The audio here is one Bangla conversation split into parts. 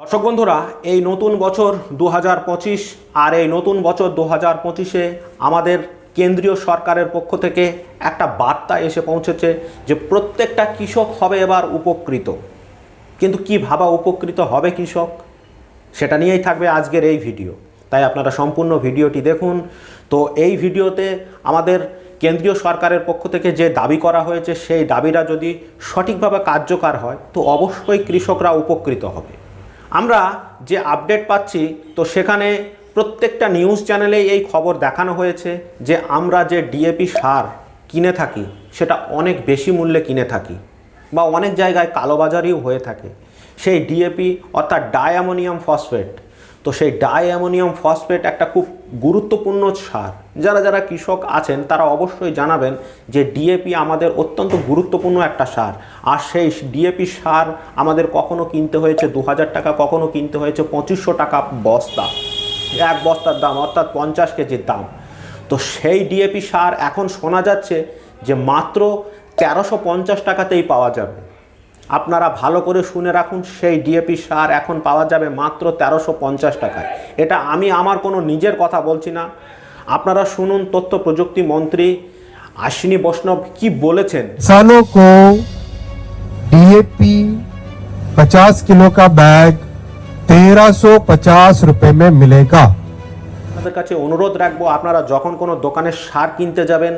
দর্শক বন্ধুরা, এই নতুন বছর দু হাজার পঁচিশ আর এই নতুন বছর দু হাজার পঁচিশে আমাদের কেন্দ্রীয় সরকারের পক্ষ থেকে একটা বার্তা এসে পৌঁছেছে যে প্রত্যেকটা কৃষক হবে এবার উপকৃত। কিন্তু কি ভাবা উপকৃত হবে কৃষক? সেটা নিয়েই থাকবে আজকের এই ভিডিও। তাই আপনারা সম্পূর্ণ ভিডিওটি দেখুন। তো এই ভিডিওতে আমাদের কেন্দ্রীয় সরকারের পক্ষ থেকে যে দাবি করা হয়েছে, সেই দাবিটা যদি সঠিকভাবে কার্যকর হয়, তো অবশ্যই কৃষকরা উপকৃত হবে। আমরা যে আপডেট পাচ্ছি, তো সেখানে প্রত্যেকটা নিউজ চ্যানেলে এই খবর দেখানো হয়েছে যে আমরা যে ডিএপি সার কিনে থাকি, সেটা অনেক বেশি মূল্যে কিনে থাকি বা অনেক জায়গায় কালোবাজারিও হয়ে থাকে। সেই ডিএপি অর্থাৎ ডায়ামোনিয়াম ফসফেট তো সেই ডায়ামোনিয়াম ফসফেট একটা খুব গুরুত্বপূর্ণ সার। যারা যারা কৃষক আছেন, তারা অবশ্যই জানাবেন যে ডিএপি আমাদের অত্যন্ত গুরুত্বপূর্ণ একটা সার। আর সেই ডিএপি সার আমাদের কখনো কিনতে হয়েছে দু হাজার টাকা, কখনো কিনতে হয়েছে পঁচিশশো টাকা বস্তা। এক বস্তার দাম, অর্থাৎ পঞ্চাশ কেজির দাম। তো সেই ডিএপি সার এখন শোনা যাচ্ছে যে মাত্র তেরোশো টাকাতেই পাওয়া যাবে। আপনারা ভালো করে শুনে রাখুন, সেই ডিএপি সার এখন পাওয়া যাবে মাত্র তেরোশো পঞ্চাশ টাকায়। এটা আমি আমার কোনো নিজের কথা বলছি না। আপনারা শুনুন তথ্য প্রযুক্তি মন্ত্রী আশ্বিনী বৈষ্ণব কি বলেছেন। ডিএপি পচাশ কিলো কা ব্যাগ তেরহ সো পচাস রুপয়ে মে মিলেগা। আপনাদের কাছে অনুরোধ রাখব, আপনারা যখন কোনো দোকানে সার কিনতে যাবেন,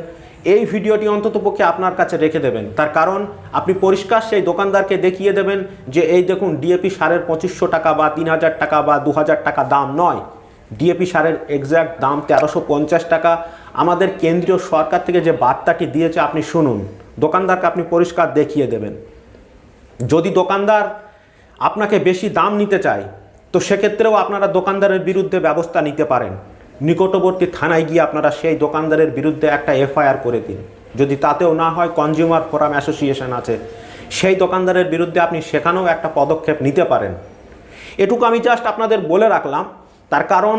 এই ভিডিওটি অন্তত পক্ষে আপনার কাছে রেখে দেবেন। তার কারণ, আপনি পরিষ্কার সেই দোকানদারকে দেখিয়ে দেবেন যে এই দেখুন ডিএপি সারের পঁচিশশো টাকা বা তিন হাজার টাকা বা দু হাজার টাকা দাম নয়। ডিএপি সারের এক্স্যাক্ট দাম তেরোশো পঞ্চাশ টাকা। আমাদের কেন্দ্রীয় সরকার থেকে যে বার্তাটি দিয়েছে, আপনি শুনুন। দোকানদারকে আপনি পরিষ্কার দেখিয়ে দেবেন। যদি দোকানদার আপনাকে বেশি দাম নিতে চায়, তো সেক্ষেত্রেও আপনারা দোকানদারের বিরুদ্ধে ব্যবস্থা নিতে পারেন। নিকটবর্তী থানায় গিয়ে আপনারা সেই দোকানদারের বিরুদ্ধে একটা এফআইআর করে দিন। যদি তাতেও না হয় কনজিউমার ফোরাম অ্যাসোসিয়েশন আছে। সেই দোকানদারের বিরুদ্ধে আপনি সেখানেও একটা পদক্ষেপ নিতে পারেন। এটুকু আমি জাস্ট আপনাদের বলে রাখলাম। তার কারণ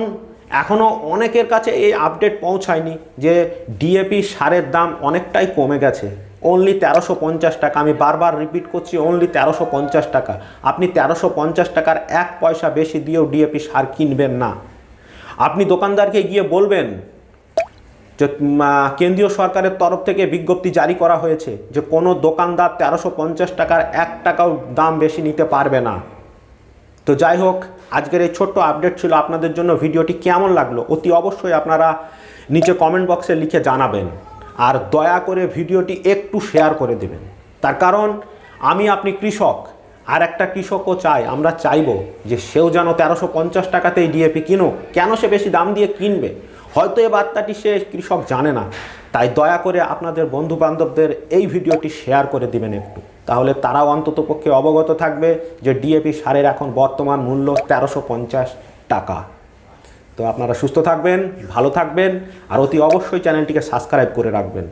এখনও অনেকের কাছে এই আপডেট পৌঁছায়নি যে ডিএপি সারের দাম অনেকটাই কমে গেছে। অনলি তেরোশো পঞ্চাশ টাকা। আমি বারবার রিপিট করছি অনলি তেরোশো পঞ্চাশ টাকা। আপনি তেরোশো পঞ্চাশ টাকার এক পয়সা বেশি দিয়েও ডিএপি সার কিনবেন না। আপনি দোকানদারকে গিয়ে বলবেন যে কেন্দ্রীয় সরকারের তরফ থেকে বিজ্ঞপ্তি জারি করা হয়েছে যে কোনো দোকানদার তেরোশো পঞ্চাশ টাকার এক টাকাও দাম বেশি নিতে পারবে না। তো যাই হোক, আজকের এই ছোট্ট আপডেট ছিল আপনাদের জন্য। ভিডিওটি কেমন লাগল অতি অবশ্যই আপনারা নিচে কমেন্ট বক্সে লিখে জানাবেন। আর দয়া করে ভিডিওটি একটু শেয়ার করে দেবেন। তার কারণ, আমি আপনি কৃষক আর একটা কৃষকও চাই আমরা চাইব যে সেও যেন তেরোশো পঞ্চাশ টাকাতেই ডিএপি কিনুক। কেন সে বেশি দাম দিয়ে কিনবে? হয়তো এ বার্তাটি সে কৃষক জানে না। তাই দয়া করে আপনাদের বন্ধু বান্ধবদের এই ভিডিওটি শেয়ার করে দিবেন একটু। তাহলে তারাও অন্তত পক্ষে অবগত থাকবে যে ডিএপি সারের এখন বর্তমান মূল্য তেরোশো পঞ্চাশ টাকা। তো আপনারা সুস্থ থাকবেন, ভালো থাকবেন, আর অতি অবশ্যই চ্যানেলটিকে সাবস্ক্রাইব করে রাখবেন।